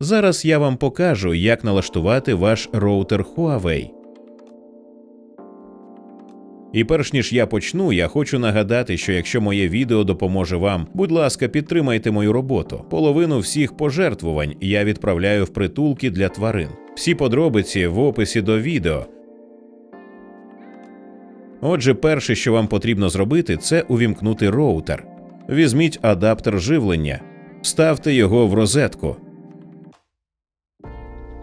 Зараз я вам покажу, як налаштувати ваш роутер Huawei. І перш ніж я почну, я хочу нагадати, що якщо моє відео допоможе вам, будь ласка, підтримайте мою роботу. Половину всіх пожертвувань я відправляю в притулки для тварин. Всі подробиці в описі до відео. Отже, перше, що вам потрібно зробити, це увімкнути роутер. Візьміть адаптер живлення, вставте його в розетку,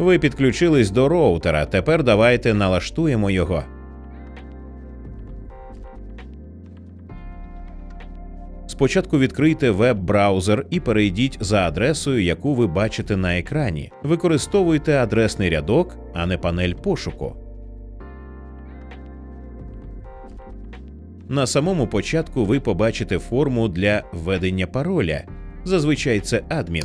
Ви підключились до роутера. Тепер давайте налаштуємо його. Спочатку відкрийте веб-браузер і перейдіть за адресою, яку ви бачите на екрані. Використовуйте адресний рядок, а не панель пошуку. На самому початку ви побачите форму для введення пароля. Зазвичай це адмін.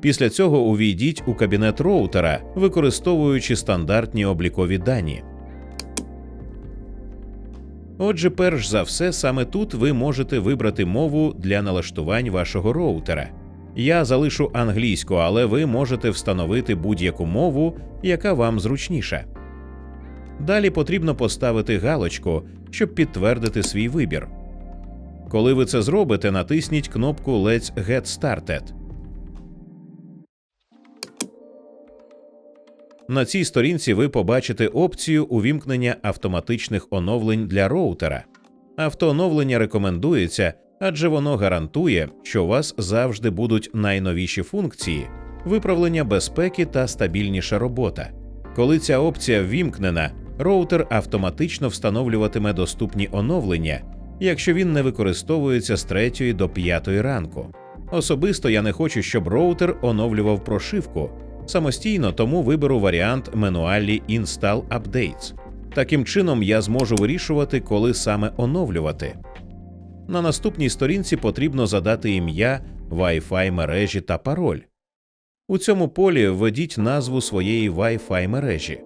Після цього увійдіть у кабінет роутера, використовуючи стандартні облікові дані. Отже, перш за все, саме тут ви можете вибрати мову для налаштувань вашого роутера. Я залишу англійську, але ви можете встановити будь-яку мову, яка вам зручніша. Далі потрібно поставити галочку, щоб підтвердити свій вибір. Коли ви це зробите, натисніть кнопку Let's Get Started. На цій сторінці ви побачите опцію увімкнення автоматичних оновлень для роутера. Автооновлення рекомендується, адже воно гарантує, що у вас завжди будуть найновіші функції, виправлення безпеки та стабільніша робота. Коли ця опція ввімкнена, роутер автоматично встановлюватиме доступні оновлення, якщо він не використовується з 3 до 5 ранку. Особисто я не хочу, щоб роутер оновлював прошивку. Самостійно тому виберу варіант Manually Install Updates. Таким чином я зможу вирішувати, коли саме оновлювати. На наступній сторінці потрібно задати ім'я Wi-Fi мережі та пароль. У цьому полі введіть назву своєї Wi-Fi мережі.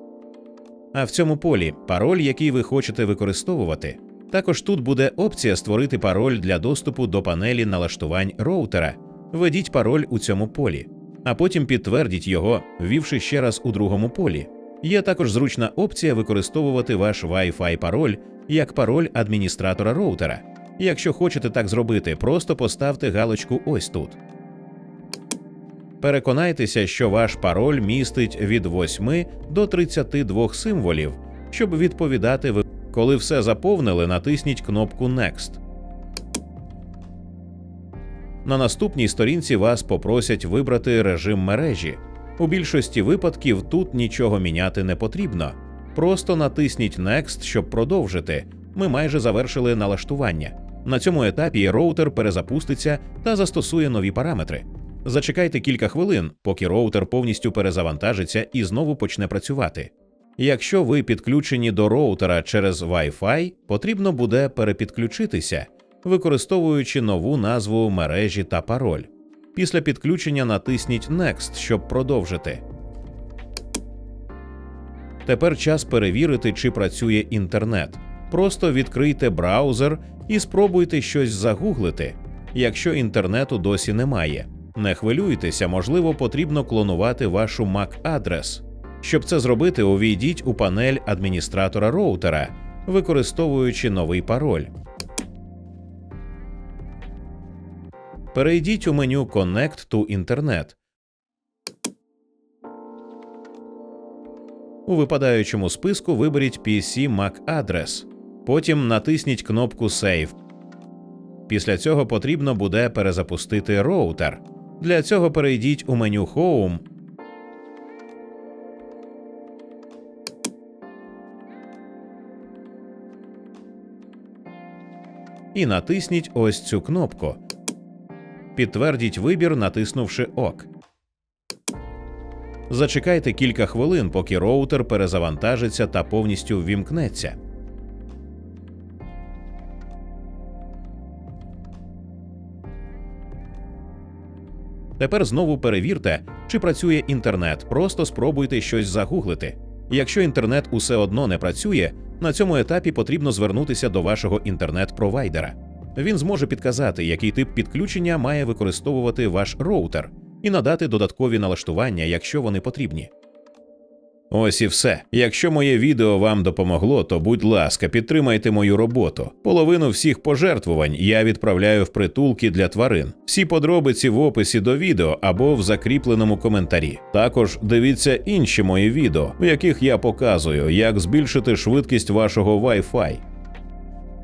А в цьому полі пароль, який ви хочете використовувати. Також тут буде опція створити пароль для доступу до панелі налаштувань роутера. Введіть пароль у цьому полі, а потім підтвердіть його, ввівши ще раз у другому полі. Є також зручна опція використовувати ваш Wi-Fi пароль як пароль адміністратора роутера. Якщо хочете так зробити, просто поставте галочку ось тут. Переконайтеся, що ваш пароль містить від 8 до 32 символів. Щоб відповідати, ви коли все заповнили, натисніть кнопку Next. На наступній сторінці вас попросять вибрати режим мережі. У більшості випадків тут нічого міняти не потрібно. Просто натисніть Next, щоб продовжити. Ми майже завершили налаштування. На цьому етапі роутер перезапуститься та застосує нові параметри. Зачекайте кілька хвилин, поки роутер повністю перезавантажиться і знову почне працювати. Якщо ви підключені до роутера через Wi-Fi, потрібно буде перепідключитися, використовуючи нову назву мережі та пароль. Після підключення натисніть Next, щоб продовжити. Тепер час перевірити, чи працює інтернет. Просто відкрийте браузер і спробуйте щось загуглити, якщо інтернету досі немає. Не хвилюйтеся, можливо, потрібно клонувати вашу MAC-адрес. Щоб це зробити, увійдіть у панель адміністратора роутера, використовуючи новий пароль. Перейдіть у меню Connect to Internet. У випадаючому списку виберіть PC MAC адрес. Потім натисніть кнопку Save. Після цього потрібно буде перезапустити роутер. Для цього перейдіть у меню Home. І натисніть ось цю кнопку. Підтвердіть вибір, натиснувши ОК. Зачекайте кілька хвилин, поки роутер перезавантажиться та повністю ввімкнеться. Тепер знову перевірте, чи працює інтернет. Просто спробуйте щось загуглити. Якщо інтернет усе одно не працює, на цьому етапі потрібно звернутися до вашого інтернет-провайдера. Він зможе підказати, який тип підключення має використовувати ваш роутер, і надати додаткові налаштування, якщо вони потрібні. Ось і все. Якщо моє відео вам допомогло, то будь ласка, підтримайте мою роботу. Половину всіх пожертвувань я відправляю в притулки для тварин. Всі подробиці в описі до відео або в закріпленому коментарі. Також дивіться інші мої відео, в яких я показую, як збільшити швидкість вашого Wi-Fi.